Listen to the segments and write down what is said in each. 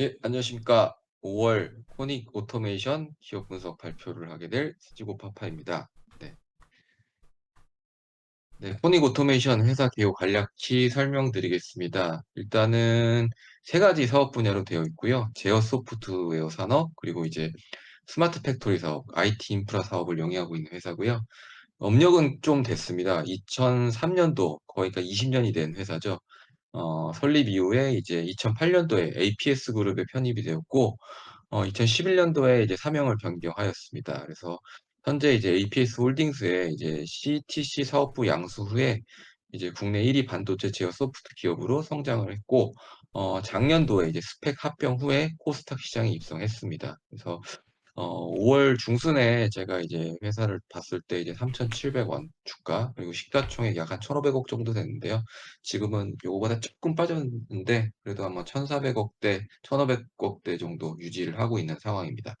예, 안녕하십니까. 5월 코닉 오토메이션 기업 분석 발표를 하게 될 스지고 파파입니다. 네. 네, 코닉 오토메이션 회사 개요 간략히 설명드리겠습니다. 일단은 세 가지 사업 분야로 되어 있고요. 제어 소프트웨어 산업, 그리고 이제 스마트 팩토리 사업, IT 인프라 사업을 영위하고 있는 회사고요. 업력은 좀 됐습니다. 2003년도, 거의 그러니까 20년이 된 회사죠. 어, 설립 이후에 이제 2008년도에 APS 그룹에 편입이 되었고, 어, 2011년도에 이제 사명을 변경하였습니다. 그래서 현재 이제 APS 홀딩스의 이제 CTC 사업부 양수 후에 이제 국내 1위 반도체 제어 소프트 기업으로 성장을 했고, 어, 작년도에 이제 스펙 합병 후에 코스닥 시장에 입성했습니다. 그래서 어, 5월 중순에 제가 이제 회사를 봤을 때 이제 3,700 원 주가, 그리고 시가총액 약 한 1,500 억 정도 됐는데요. 지금은 요거보다 조금 빠졌는데, 그래도 아마 1,400 억대, 1,500 억대 정도 유지를 하고 있는 상황입니다.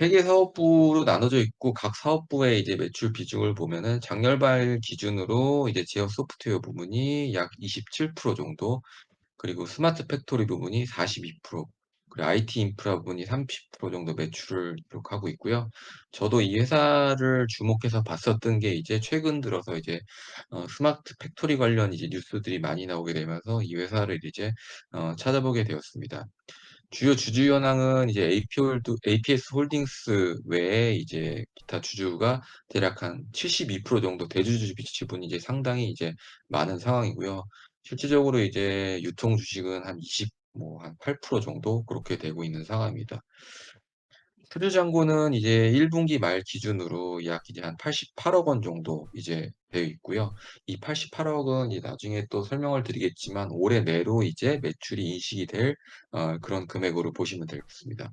회계 사업부로 나눠져 있고, 각 사업부의 이제 매출 비중을 보면은 장렬발 기준으로 이제 제어 소프트웨어 부분이 약 27% 정도, 그리고 스마트 팩토리 부분이 42%, 그리고 IT 인프라 부분이 30% 정도 매출을 기록하고 있고요. 저도 이 회사를 주목해서 봤었던 게 이제 최근 들어서 이제 어, 스마트 팩토리 관련 이제 뉴스들이 많이 나오게 되면서 이 회사를 이제 어, 찾아보게 되었습니다. 주요 주주 현황은 이제 AP홀드, APS 홀딩스 외에 이제 기타 주주가 대략 한 72% 정도 대주주 지분이 이제 상당히 이제 많은 상황이고요. 실질적으로 이제 유통 주식은 한 20, 뭐 한 8% 정도 그렇게 되고 있는 상황입니다. 수주 잔고는 이제 1분기 말 기준으로 약 이제 한 88억 원 정도 이제 되어 있고요. 이 88억은 이제 나중에 또 설명을 드리겠지만 올해 내로 이제 매출이 인식이 될 어, 그런 금액으로 보시면 되겠습니다.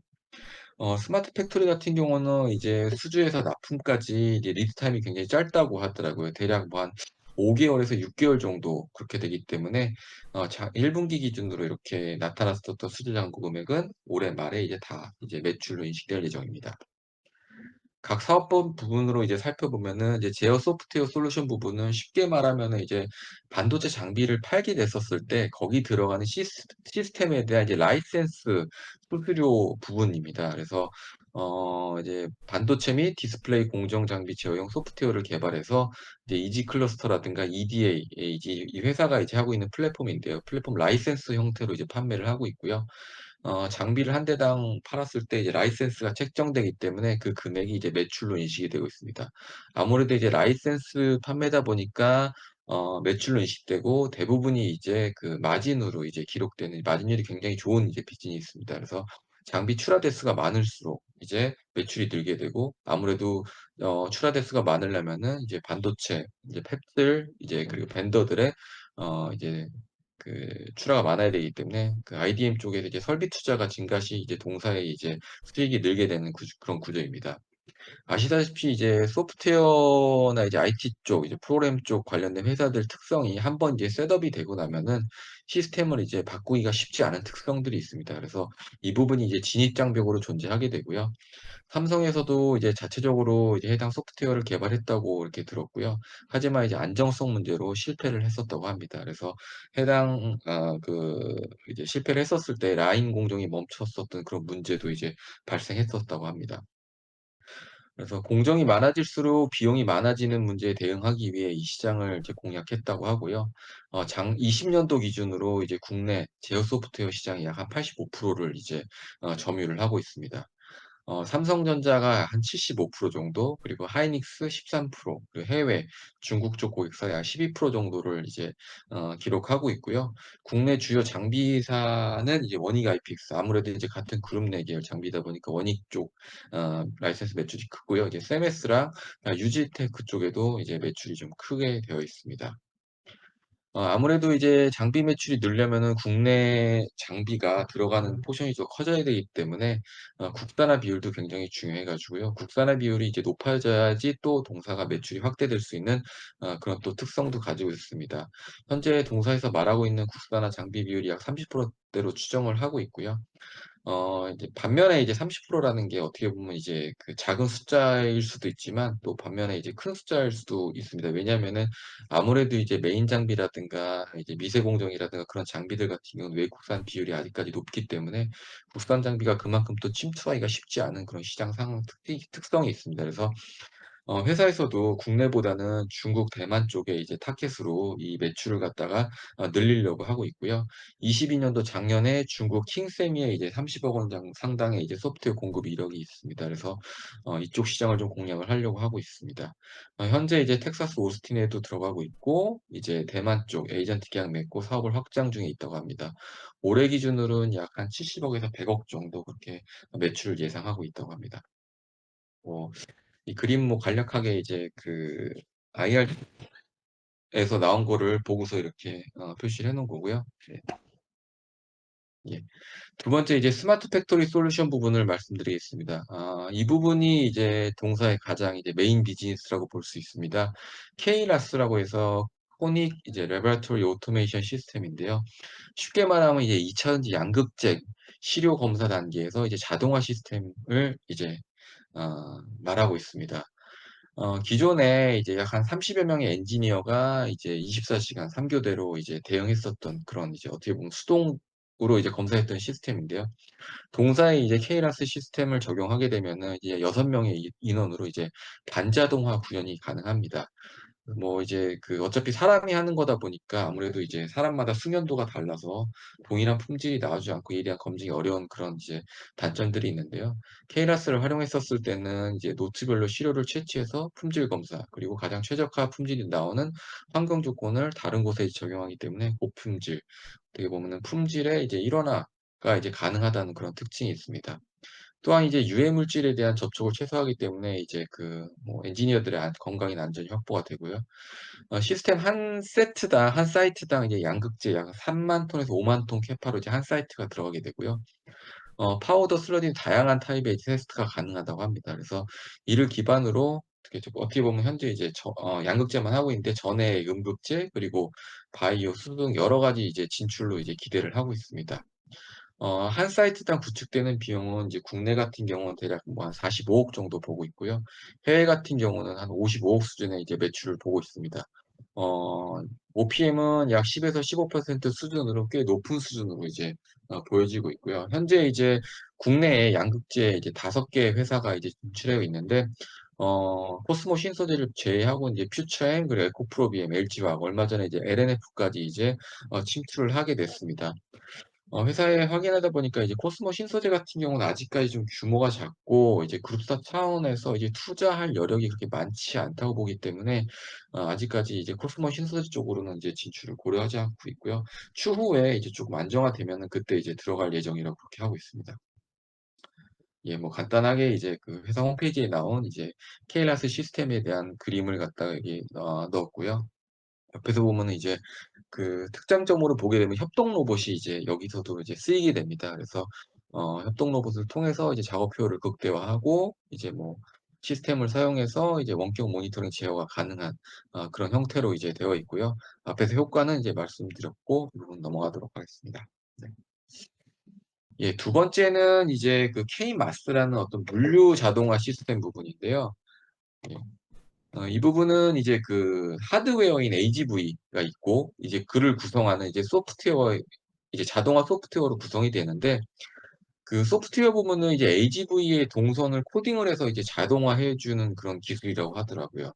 어, 스마트 팩토리 같은 경우는 이제 수주에서 납품까지 이제 리드 타임이 굉장히 짧다고 하더라고요. 대략 뭐 한 5개월에서 6개월 정도 그렇게 되기 때문에 어, 자, 1분기 기준으로 이렇게 나타났었던 수주 잔고 금액은 올해 말에 이제 다 이제 매출로 인식될 예정입니다. 각 사업법 부분으로 이제 살펴보면은 이제 제어 소프트웨어 솔루션 부분은 쉽게 말하면은 이제 반도체 장비를 팔게 됐었을 때 거기 들어가는 시스, 시스템에 대한 이제 라이센스 수수료 부분입니다. 그래서 어 이제 반도체 및 디스플레이 공정 장비 제어용 소프트웨어를 개발해서 이제 이지 클러스터라든가 EDA 이제 이 회사가 이제 하고 있는 플랫폼인데요. 플랫폼 라이센스 형태로 이제 판매를 하고 있고요. 어, 장비를 한 대당 팔았을 때 이제 라이센스가 책정되기 때문에 그 금액이 이제 매출로 인식이 되고 있습니다. 아무래도 이제 라이센스 판매다 보니까 어, 매출로 인식되고 대부분이 이제 그 마진으로 이제 기록되는 마진율이 굉장히 좋은 이제 비즈니스입니다. 그래서 장비 출하 대수가 많을수록 이제 매출이 늘게 되고 아무래도 어, 출하 대 수가 많으려면은 이제 반도체, 이제 팹들, 이제 그리고 벤더들의 어, 이제 그 출하가 많아야 되기 때문에 그 IDM 쪽에서 이제 설비 투자가 증가시 이제 동사의 이제 수익이 늘게 되는 구조, 그런 구조입니다. 아시다시피 이제 소프트웨어나 이제 IT 쪽, 이제 프로그램 쪽 관련된 회사들 특성이 한번 이제 셋업이 되고 나면은 시스템을 이제 바꾸기가 쉽지 않은 특성들이 있습니다. 그래서 이 부분이 이제 진입장벽으로 존재하게 되고요. 삼성에서도 이제 자체적으로 이제 해당 소프트웨어를 개발했다고 이렇게 들었고요. 하지만 이제 안정성 문제로 실패를 했었다고 합니다. 그래서 해당 아, 그 이제 실패를 했었을 때 라인 공정이 멈췄었던 그런 문제도 이제 발생했었다고 합니다. 그래서 공정이 많아질수록 비용이 많아지는 문제에 대응하기 위해 이 시장을 이제 공략했다고 하고요. 어, 장 20 년도 기준으로 이제 국내 제어 소프트웨어 시장이 약 한 85%를 이제 어, 점유를 하고 있습니다. 어, 삼성전자가 한 75% 정도, 그리고 하이닉스 13%, 그리고 해외 중국 쪽 고객사 약 12% 정도를 이제 어, 기록하고 있고요. 국내 주요 장비사는 이제 원익 IPX, 아무래도 이제 같은 그룹 내 계열 장비다 보니까 원익 쪽 어, 라이센스 매출이 크고요. 이제 세메스랑 유지테크 쪽에도 이제 매출이 좀 크게 되어 있습니다. 어, 아무래도 이제 장비 매출이 늘려면은 국내 장비가 들어가는 포션이 더 커져야 되기 때문에 어, 국산화 비율도 굉장히 중요해 가지고요. 국산화 비율이 이제 높아져야지 또 동사가 매출이 확대될 수 있는 어, 그런 또 특성도 가지고 있습니다. 현재 동사에서 말하고 있는 국산화 장비 비율이 약 30%대로 추정을 하고 있고요. 어 이제 반면에 이제 30% 라는 게 어떻게 보면 이제 그 작은 숫자일 수도 있지만 또 반면에 이제 큰 숫자일 수도 있습니다. 왜냐하면은 아무래도 이제 메인 장비라든가 이제 미세 공정이라든가 그런 장비들 같은 경우는 외국산 비율이 아직까지 높기 때문에 국산 장비가 그만큼 또 침투하기가 쉽지 않은 그런 시장 특히 특성이 있습니다. 그래서 어 회사에서도 국내보다는 중국, 대만 쪽에 이제 타깃으로 이 매출을 갖다가 어 늘리려고 하고 있고요. 22 년도 작년에 중국 킹세미에 이제 30억 원장 상당의 이제 소프트웨어 공급 이력이 있습니다. 그래서 어 이쪽 시장을 좀 공략을 하려고 하고 있습니다. 어 현재 이제 텍사스 오스틴에도 들어가고 있고 이제 대만 쪽 에이전트 계약 맺고 사업을 확장 중에 있다고 합니다. 올해 기준으로는 약 한 70억 에서 100억 정도 그렇게 매출을 예상하고 있다고 합니다. 뭐 이 그림 뭐 간략하게 이제 그 IR에서 나온 거를 보고서 이렇게 어 표시를 해 놓은 거고요. 네. 예. 두 번째 이제 스마트 팩토리 솔루션 부분을 말씀드리겠습니다. 아 이 부분이 이제 동사의 가장 이제 메인 비즈니스라고 볼 수 있습니다. K-RAS라고 해서 코닉 이제 레버러토리 오토메이션 시스템인데요. 쉽게 말하면 이제 2 차전지 양극재 시료 검사 단계에서 이제 자동화 시스템을 이제 어 말하고 있습니다. 어 기존에 이제 약 한 30여 명의 엔지니어가 이제 24 시간 3 교대로 이제 대응했었던 그런 이제 어떻게 보면 수동으로 이제 검사했던 시스템인데요. 동사에 이제 K-라스 시스템을 적용하게 되면은 이제 6 명의 이 인원으로 이제 반자동화 구현이 가능합니다. 뭐 이제 그 어차피 사람이 하는 거다 보니까 아무래도 이제 사람마다 숙련도가 달라서 동일한 품질이 나오지 않고 이에 대한 검증이 어려운 그런 이제 단점들이 있는데요. K-라스를 활용했었을 때는 이제 노트별로 시료를 채취해서 품질 검사 그리고 가장 최적화 품질이 나오는 환경 조건을 다른 곳에 적용하기 때문에 고품질 어떻게 보면은 품질의 이제 일원화가 이제 가능하다는 그런 특징이 있습니다. 또한 이제 유해 물질에 대한 접촉을 최소화하기 때문에 이제 그 뭐 엔지니어들의 안 건강이나 안전이 확보가 되고요. 어 시스템 한 세트당 한 사이트당 이제 양극재 약 3만 톤에서 5만 톤 캐파로 이제 한 사이트가 들어가게 되고요. 어 파우더 슬러지 다양한 타입의 이제 테스트가 가능하다고 합니다. 그래서 이를 기반으로 어떻게 좀 어떻게 보면 현재 이제 저 어 양극재만 하고 있는데 전해 음극재 그리고 바이오, 수등 여러 가지 이제 진출로 이제 기대를 하고 있습니다. 어 한 사이트당 구축되는 비용은 이제 국내 같은 경우는 대략 뭐 한 45억 정도 보고 있고요. 해외 같은 경우는 한 55억 수준의 이제 매출을 보고 있습니다. 어 OPM은 약 10에서 15% 수준으로 꽤 높은 수준으로 이제 어 보여지고 있고요. 현재 이제 국내에 양극재 이제 5개 회사가 이제 진출하고 있는데 어 코스모 신소재를 제외하고 인제 퓨처엠 그리고 에코프로비엠, LG화학 얼마 전에 이제 LNF까지 이제 어 침투를 하게 됐습니다. 어 회사에 확인하다 보니까 이제 코스모 신소재 같은 경우는 아직까지 좀 규모가 작고 이제 그룹사 차원에서 이제 투자할 여력이 그렇게 많지 않다고 보기 때문에 어 아직까지 이제 코스모 신소재 쪽으로는 이제 진출을 고려하지 않고 있고요. 추후에 이제 조금 안정화되면은 그때 이제 들어갈 예정이라고 그렇게 하고 있습니다. 예 뭐 간단하게 이제 그 회사 홈페이지에 나온 이제 K-라스 시스템에 대한 그림을 갖다가 여기 어 넣었고요. 옆에서 보면은 이제 그 특장점으로 보게 되면 협동 로봇이 이제 여기서도 이제 쓰이게 됩니다. 그래서 어 협동 로봇을 통해서 이제 작업 효율을 극대화하고 이제 뭐 시스템을 사용해서 이제 원격 모니터링 제어가 가능한 어 그런 형태로 이제 되어 있고요. 앞에서 효과는 이제 말씀드렸고 이 부분 넘어가도록 하겠습니다. 네. 예 두 번째는 이제 그 K-마스라는 어떤 물류 자동화 시스템 부분인데요. 예. 어 이 부분은 이제 그 하드웨어인 AGV가 있고 이제 그를 구성하는 이제 소프트웨어 이제 자동화 소프트웨어로 구성이 되는데 그 소프트웨어 부분은 이제 AGV의 동선을 코딩을 해서 이제 자동화해 주는 그런 기술이라고 하더라고요.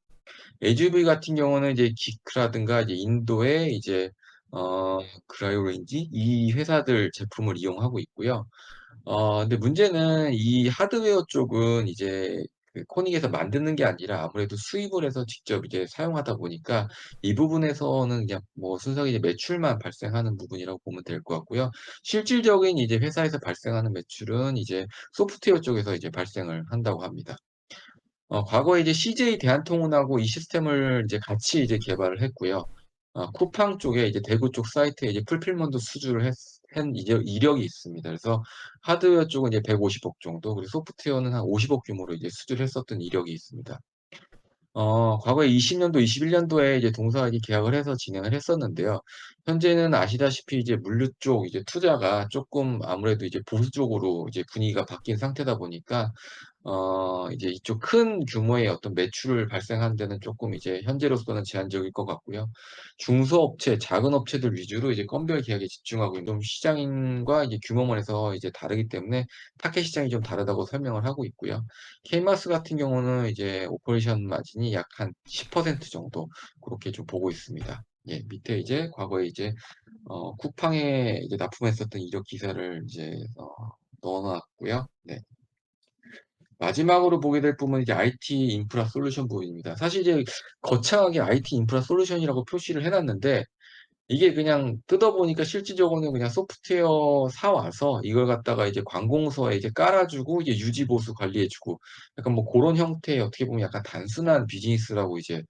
AGV 같은 경우는 이제 기크라든가 이제 인도의 이제 어 그라이오렌지 이 회사들 제품을 이용하고 있고요. 어 근데 문제는 이 하드웨어 쪽은 이제 그 코닉에서 만드는 게 아니라 아무래도 수입을 해서 직접 이제 사용하다 보니까 이 부분에서는 그냥 뭐 순수하게 이제 매출만 발생하는 부분이라고 보면 될 것 같고요. 실질적인 이제 회사에서 발생하는 매출은 이제 소프트웨어 쪽에서 이제 발생을 한다고 합니다. 어 과거에 이제 CJ 대한통운하고 이 시스템을 이제 같이 이제 개발을 했고요. 어 쿠팡 쪽에 이제 대구 쪽 사이트에 이제 풀필먼트 수주를 했 한 이적 이력이 있습니다. 그래서 하드웨어 쪽은 이제 150억 정도 그리고 소프트웨어는 한 50억 규모로 이제 수주를 했었던 이력이 있습니다. 어 과거에 20 년도, 21 년도에 이제 동사가 이제 계약을 해서 진행을 했었는데요. 현재는 아시다시피 이제 물류 쪽 이제 투자가 쪼끔 아무래도 이제 보수 쪽으로 이제 분위기가 바뀐 상태다 보니까 어 이제 이쪽 큰 규모의 어떤 매출을 발생하는 데는 쪼끔 이제 현재로서는 제한적일 것 같고요. 중소업체, 작은 업체들 위주로 이제 건별 계약에 집중하고 있는 좀 시장과 이제 규모면에서 이제 다르기 때문에 타켓 시장이 좀 다르다고 설명을 하고 있고요. K마스 같은 경우는 이제 오퍼레이션 마진이 약 한 10% 정도 고렇게 좀 보고 있습니다. 예. 밑에 이제 과거에 이제 어 쿠팡에 이제 납품했었던 이력 기사를 이제 어 넣어 놨고요. 네. 마지막으로 보게 될 부분은 이제 IT 인프라 솔루션 부분입니다. 사실 이제 거창하게 IT 인프라 솔루션이라고 표시를 해 놨는데 이게 그냥 뜯어 보니까 실질적으로는 그냥 소프트웨어 사 와서 이걸 갖다가 이제 관공서에 이제 깔아 주고 이제 유지 보수 관리해 주고 약간 뭐 고런 형태의 어떻게 보면 약간 단순한 비즈니스라고 이제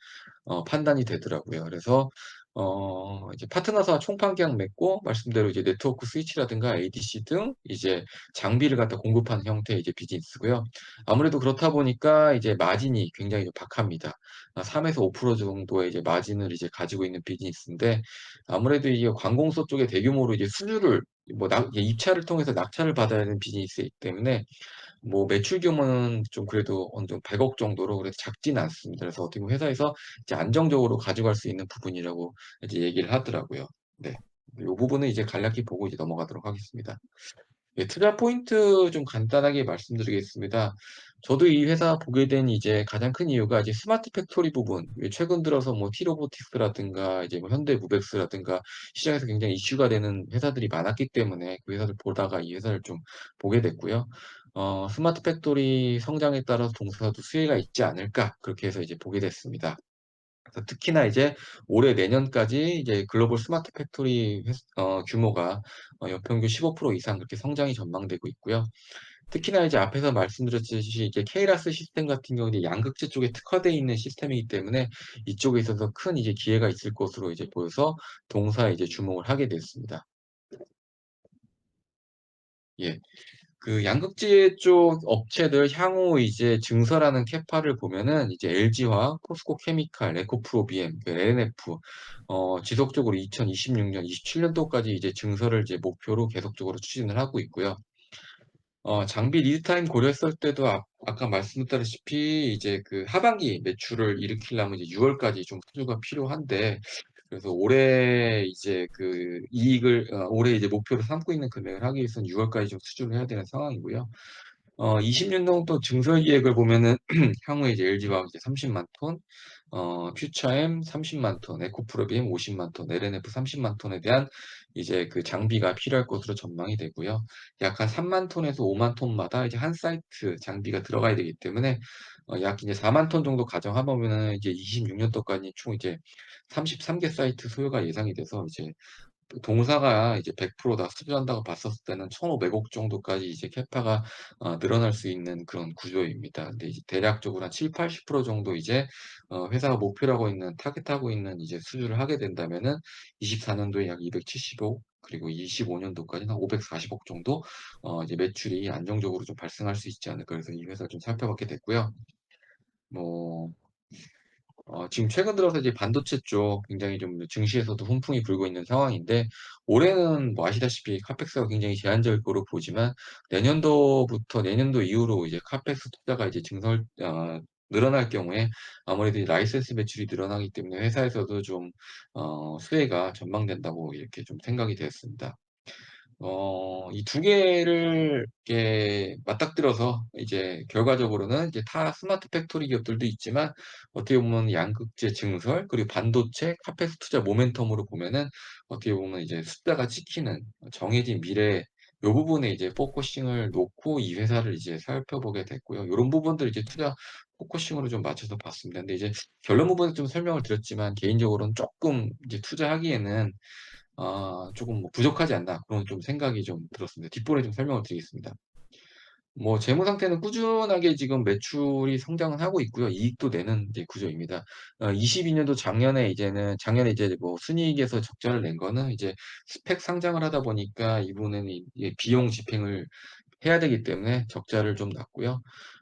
어 판단이 되더라고요. 그래서 어 이제 파트너사와 총판 계약 맺고 말씀대로 이제 네트워크 스위치라든가 ADC 등 이제 장비를 갖다 공급하는 형태의 이제 비즈니스고요. 아무래도 그렇다 보니까 이제 마진이 굉장히 좀 박합니다. 아 3에서 5% 정도의 이제 마진을 이제 가지고 있는 비즈니스인데 아무래도 이게 관공서 쪽에 대규모로 이제 수주를 뭐 낙 입찰을 통해서 낙찰을 받아야 하는 비즈니스이기 때문에 뭐 매출 규모는 좀 그래도 어느 정도 100억 정도로 그래도 작지는 않습니다. 그래서 어떻게 보면 회사에서 이제 안정적으로 가져갈 수 있는 부분이라고 이제 얘기를 하더라고요. 네. 요 부분은 이제 간략히 보고 이제 넘어가도록 하겠습니다. 예 투자 포인트 좀 간단하게 말씀드리겠습니다. 저도 이 회사 보게 된 이제 가장 큰 이유가 이제 스마트 팩토리 부분 예 최근 들어서 뭐 T-로보틱스라든가 이제 뭐 현대무벡스라든가 시장에서 굉장히 이슈가 되는 회사들이 많았기 때문에 그 회사를 보다가 이 회사를 좀 보게 됐고요. 어 '스마트 팩토리 성장에 따라서 동사도 수혜가 있지 않을까.' 그렇게 해서 이제 보게 됐습니다. 그래서 특히나 이제 올해 내년까지 이제 글로벌 스마트 팩토리 횟어 규모가 어 연평균 15% 이상 그렇게 성장이 전망되고 있고요. 특히나 이제 앞에서 말씀드렸듯이 이제 케이라스 시스템 같은 경우는 양극재 쪽에 특화되어 있는 시스템이기 때문에 이쪽에 있어서 큰 이제 기회가 있을 것으로 이제 보여서 동사에 이제 주목을 하게 됐습니다. 예. 그 양극재 쪽 업체들 향후 이제 증설하는 캐파를 보면은 이제 LG화학, 포스코케미칼, 에코프로비엠, 그 LNF 어 지속적으로 2026 년, 27 년도까지 이제 증설을 이제 목표로 계속적으로 추진을 하고 있고요. 어 장비 리드 타임 고려했을 때도 아 아까 말씀드렸다시피 이제 그 하반기 매출을 일으키려면 이제 6 월까지 좀 수주가 필요한데 그래서 올해 이제 그 이익을 어 올해 이제 목표로 삼고 있는 금액을 하기 위해서는 6 월까지 좀 수주를 해야 되는 상황이고요. 어 20 년도 증설 계획을 보면은 향후에 이제 LG화학 이제 300,000 톤, 어 퓨처엠 300,000 톤, 에코프로비엠 500,000 톤, LNF 300,000 톤에 대한 이제 그 장비가 필요할 것으로 전망이 되고요. 약 한30,000 톤에서 50,000 톤마다 이제 한 사이트 장비가 들어가야 되기 때문에 어 약 이제 40,000 톤 정도 가정해 보면은 이제 26 년도까지 총 이제 33 개 사이트 소요가 예상이 돼서 이제 그 동사가 이제 100%다 수주한다고 봤었을 때는 1,500억 정도까지 이제 캐파가 어 늘어날 수 있는 그런 구조입니다. 근데 이제 대략적으로 한 70-80% 정도 이제 어 회사가 목표로 하고 있는 타깃하고 있는 이제 수주를 하게 된다면은 24 년도에 약 270억 그리고 25 년도까지는 한 540억 정도 어 이제 매출이 안정적으로 좀 발생할 수 있지 않을까 그래서 이 회사를 좀 살펴봤게 됐고요. 뭐 어 지금 최근 들어서 이제 반도체 쪽 굉장히 좀 증시에서도 훈풍이 불고 있는 상황인데 올해는 뭐 아시다시피 카펙스가 굉장히 제한적일 거로 보지만 내년도부터 내년도 이후로 이제 카펙스 투자가 이제 증설 어 늘어날 경우에 아무래도 이 라이센스 매출이 늘어나기 때문에 회사에서도 좀 어 수혜가 전망된다고 이렇게 좀 생각이 되었습니다. 어이두 개를 이렇게 맞닥뜨려서 이제 결과적으로는 이제 타 스마트 팩토리 기업들도 있지만 어떻게 보면 양극재 증설 그리고 반도체 카페스 투자 모멘텀으로 보면은 어떻게 보면 이제 숫자가 찍히는 정해진 미래 요 부분에 이제 포커싱을 놓고 이 회사를 이제 살펴보게 됐고요. 요런 부분들 이제 투자 포커싱으로 좀 맞춰서 봤습니다. 근데 이제 결론 부분은 좀 설명을 드렸지만 개인적으로는 쪼끔 이제 투자하기에는 아 조금 뭐 '부족하지 않나.' 그런 좀 생각이 좀 들었습니다. 뒷부분에 좀 설명을 드리겠습니다. 뭐 재무 상태는 꾸준하게 지금 매출이 성장은 하고 있고요. 이익도 내는 이제 구조입니다. 어 22 년도 작년에 이제는 작년에 이제 뭐 순이익에서 적자를 낸 거는 이제 스펙 상장을 하다 보니까 이번에는 이게 비용 집행을 해야 되기 때문에 적자를 좀 났고요.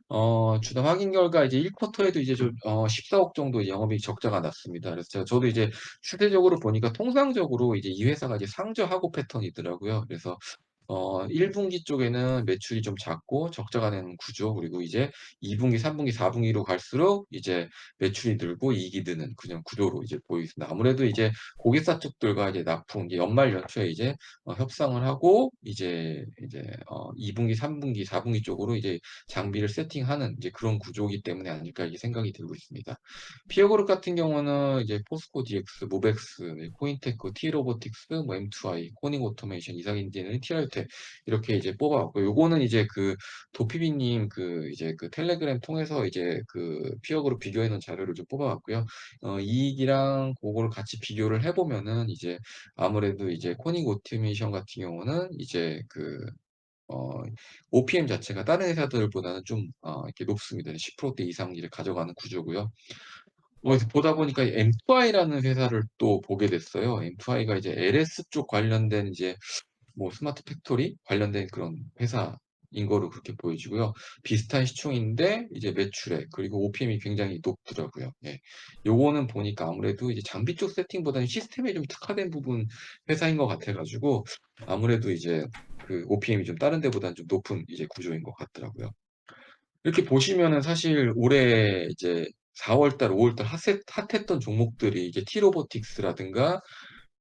어 주당 확인 결과 이제 1 쿼터에도 이제 좀 어 140,000,000 정도 영업이익 적자가 났습니다. 그래서 제가 저도 이제 추세적으로 보니까 통상적으로 이제 이 회사가 이제 상저하고 패턴이더라고요. 그래서 어 1 분기 쪽에는 매출이 좀 작고 적자가 나는 구조 그리고 이제 2 분기, 3 분기, 4 분기로 갈수록 이제 매출이 늘고 이익이 느는 그냥 구조로 이제 보이습니다. 아무래도 이제 고객사 쪽들과 이제 납품 이제 연말 연초에 이제 어 협상을 하고 이제 이제 어 2 분기, 3 분기, 4 분기 쪽으로 이제 장비를 세팅하는 이제 그런 구조이기 때문에 아닐까 이렇게 생각이 들고 있습니다. 피어 그룹 같은 경우는 이제 포스코 DX, 모백스, 네 코인테크, T-로보틱스, 뭐 M2i, 코닝 오토메이션, 이삭인지니어링, TI-테 이렇게 이제 뽑아 왔고 요거는 이제 그 도피비 님 그 이제 그 텔레그램 통해서 이제 그 피어 그룹 비교해 놓은 자료를 좀 뽑아 왔고요. 어 이익이랑 고거를 같이 비교를 해 보면은 이제 아무래도 이제 코닝 오토메이션 같은 경우는 이제 그 어 OPM 자체가 다른 회사들보다는 좀 어 이렇게 높습니다. 10%대 이상 이제 가져가는 구조고요. 뭐 이제 보다 보니까 M2i라는 회사를 또 보게 됐어요. M2i가 이제 LS 쪽 관련된 이제 뭐 스마트 팩토리 관련된 그런 회사인 거로 그렇게 보여지고요. 비슷한 시총인데 이제 매출액 그리고 OPM이 굉장히 높더라고요. 예. 요거는 보니까 아무래도 이제 장비 쪽 세팅보다는 시스템에 좀 특화된 부분 회사인 것 같아 가지고 아무래도 이제 그 OPM이 좀 다른 데보다는 좀 높은 이제 구조인 것 같더라고요. 이렇게 보시면은 사실 올해 이제 4 월달, 5 월달 핫세 핫했던 종목들이 이제 T-로보틱스라든가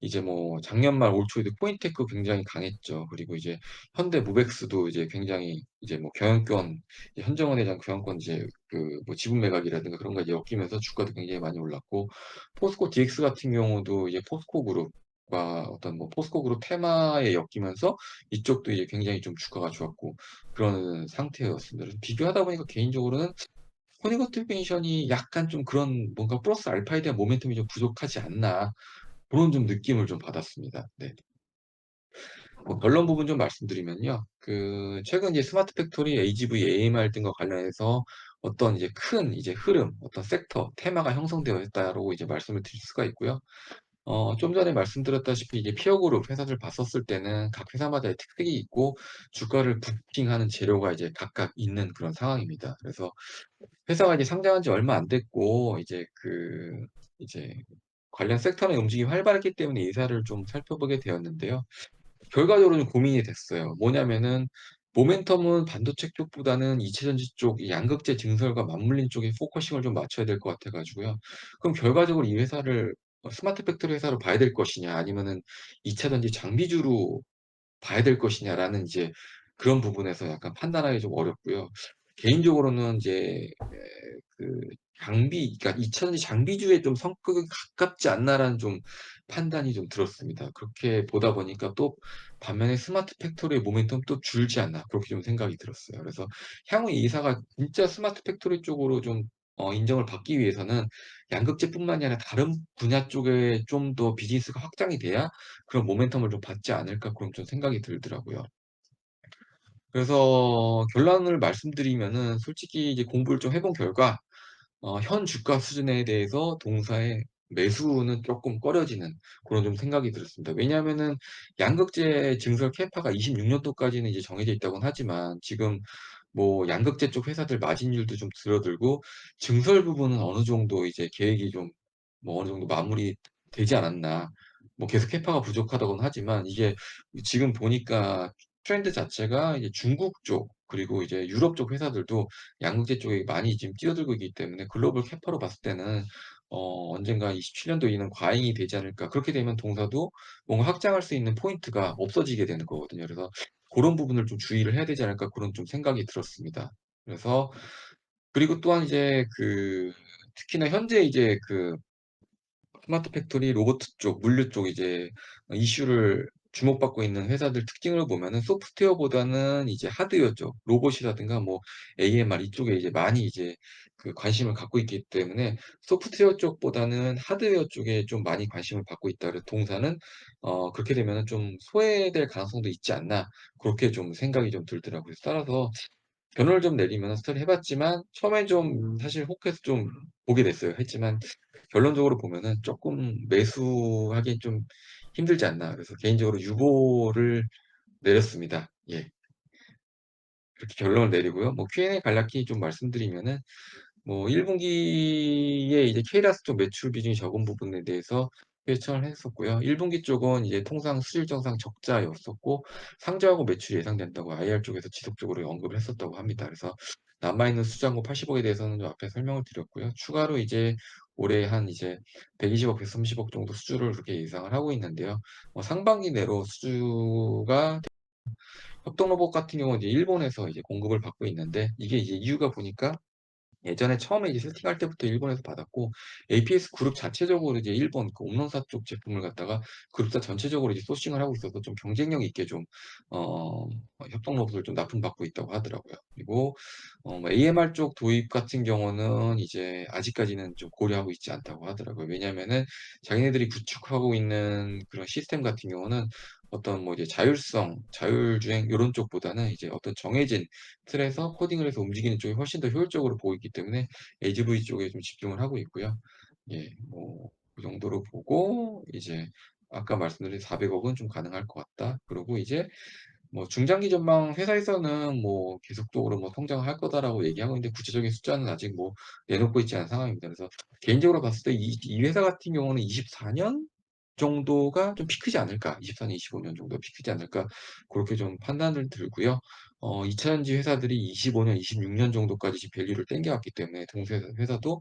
이제 뭐 작년 말 올 초에도 코인테크 굉장히 강했죠. 그리고 이제 현대 모백스도 이제 굉장히 이제 뭐 경영권 이제 현정원 회장 경영권 이제 그 뭐 지분 매각이라든가 그런 거 엮이면서 주가도 굉장히 많이 올랐고 포스코 DX 같은 경우도 이제 포스코 그룹과 어떤 뭐 포스코 그룹 테마에 엮이면서 이쪽도 이제 굉장히 좀 주가가 좋았고 그런 상태였습니다. 비교하다 보니까 개인적으로는 코닝 오토메이션이 약간 좀 그런 뭔가 플러스 알파에 대한 모멘텀이 좀 부족하지 않나 고런 좀 느낌을 좀 받았습니다. 네. 뭐 결론 부분 좀 말씀드리면요. 그 최근 이제 스마트 팩토리, AGV, AMR 등과 관련해서 어떤 이제 큰 이제 흐름, 어떤 섹터, 테마가 형성되어 있다라고 이제 말씀을 드릴 수가 있고요. 어 좀 전에 말씀드렸다시피 이제 피어 그룹 회사들 봤었을 때는 각 회사마다의 특색이 있고 주가를 부팅하는 재료가 이제 각각 있는 그런 상황입니다. 그래서 회사가 이제 상장한 지 얼마 안 됐고 이제 그 이제 관련 섹터의 움직임이 활발했기 때문에 이 회사를 좀 살펴보게 되었는데요. 결과적으로 좀 고민이 됐어요. 뭐냐면은 모멘텀은 반도체 쪽보다는 이체전지 쪽 이 양극재 증설과 맞물린 쪽에 포커싱을 좀 맞춰야 될 것 같아 가지고요. 그럼 결과적으로 이 회사를 어 스마트 팩토리 회사로 봐야 될 것이냐 아니면은 이차전지 장비주로 봐야 될 것이냐라는 이제 그런 부분에서 약간 판단하기 좀 어렵고요. 개인적으로는 이제 에그 장비 그러니까 '이차전지 장비주의 좀 성격이 가깝지 않나.'라는 좀 판단이 좀 들었습니다. 그렇게 보다 보니까 또 반면에 '스마트 팩토리의 모멘텀 또 줄지 않나.' 그렇게 좀 생각이 들었어요. 그래서 향후 이 회사가 진짜 스마트 팩토리 쪽으로 좀 어 인정을 받기 위해서는 양극재뿐만이 아니라 '다른 분야 쪽에 좀 더 비즈니스가 확장이 돼야 그런 모멘텀을 좀 받지 않을까.' 그런 좀 생각이 들더라고요. 그래서 결론을 말씀드리면은 솔직히 이제 공부를 좀 해본 결과 어 현 주가 수준에 대해서 동사의 매수는 쪼끔 꺼려지는 고런 좀 생각이 들었습니다. 왜냐하면은 양극재 증설 캐파가 26 년도까지는 이제 정해져 있다고는 하지만 지금 뭐 양극재 쪽 회사들 마진율도 좀 줄어들고 증설 부분은 어느 정도 이제 계획이 좀 뭐 어느 정도 마무리되지 않았나. 뭐 계속 캐파가 부족하다고는 하지만 이게 지금 보니까 트렌드 자체가 이제 중국 쪽 그리고 이제 유럽 쪽 회사들도 양극재 쪽에 많이 지금 뛰어들고 있기 때문에 글로벌 캐파로 봤을 때는 어 '언젠가 27 년도 이후는 과잉이 되지 않을까.' 그렇게 되면 동사도 뭔가 확장할 수 있는 포인트가 없어지게 되는 거거든요. 그래서 '고런 부분을 좀 주의를 해야 되지 않을까.' 고런 좀 생각이 들었습니다. 그래서 그리고 또한 이제 그 특히나 현재 이제 그 스마트 팩토리 로보트 쪽, 물류 쪽 이제 어 이슈를 주목받고 있는 회사들 특징을 보면은 소프트웨어보다는 이제 하드웨어 쪽, 로봇이라든가 뭐 AMR 이쪽에 이제 많이 이제 그 관심을 갖고 있기 때문에 '소프트웨어 쪽보다는 하드웨어 쪽에 좀 많이 관심을 받고 있다.' 그래서 동사는 어 '그렇게 되면은 좀 소외될 가능성도 있지 않나.' 고렇게 좀 생각이 좀 들더라고요. 따라서 결론을 좀 내리면 스터디를 해 봤지만 처음엔 좀 사실 혹해서 좀 보게 됐어요. 했지만 결론적으로 보면은 '쪼끔 매수하기엔 좀 힘들지 않나.' 그래서 개인적으로 유보를 내렸습니다. 예. 그렇게 결론을 내리고요. 뭐 Q&A 간략히 좀 말씀드리면은 뭐 1 분기에 이제 K라스 쪽 매출 비중이 적은 부분에 대해서 퀘스천을 했었고요. 1 분기 쪽은 이제 통상 수일정상 적자였었고 상저하고 매출이 예상된다고 IR 쪽에서 지속적으로 언급을 했었다고 합니다. 그래서 남아있는 수주잔고 80억에 대해서는 좀 앞에 설명을 드렸고요. 추가로 이제 올해 한 이제 120억, 130억 정도 수주를 그렇게 예상을 하고 있는데요. 어 상반기 내로 수주가 협동 로봇 같은 경우는 이제 일본에서 이제 공급을 받고 있는데 이게 이제 이유가 보니까 예전에 처음에 이제 세팅할 때부터 일본에서 받았고 APS 그룹 자체적으로 이제 일본 그 온론사 쪽 제품을 갖다가 그룹사 전체적으로 이제 소싱을 하고 있어서 좀 경쟁력 있게 좀 어 협동 로봇을 좀 납품받고 있다고 하더라고요. 그리고 어 뭐 AMR 쪽 도입 같은 경우는 이제 아직까지는 좀 고려하고 있지 않다고 하더라고요. 왜냐하면은 자기네들이 구축하고 있는 그런 시스템 같은 경우는 어떤 뭐 이제 자율성, 자율주행 요런 쪽보다는 이제 어떤 정해진 틀에서 코딩을 해서 움직이는 쪽이 훨씬 더 효율적으로 보이기 때문에 AGV 쪽에 좀 집중을 하고 있고요. 예. 뭐 그 정도로 보고 이제 아까 말씀드린 400억은 좀 가능할 것 같다. 그러고 이제 뭐 중장기 전망 회사에서는 뭐 "계속적으로 뭐 성장할 거다."라고 얘기하고 있는데 구체적인 숫자는 아직 뭐 내놓고 있지 않은 상황입니다. 그래서 개인적으로 봤을 때 이 이 회사 같은 경우는 24년 정도가 좀 피크지 않을까. 24년, 25년 정도가 피크지 않을까. 고렇게 좀 판단을 들고요. 어 2차 전지 회사들이 25년, 26년 정도까지 지금 밸류를 땡겨왔기 때문에 동사 회사도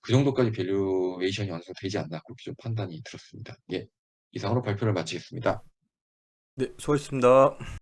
그 정도까지 밸류에이션이 완성되지 않나 그렇게 좀 판단이 들었습니다. 예. 이상으로 발표를 마치겠습니다. 네, 수고하셨습니다.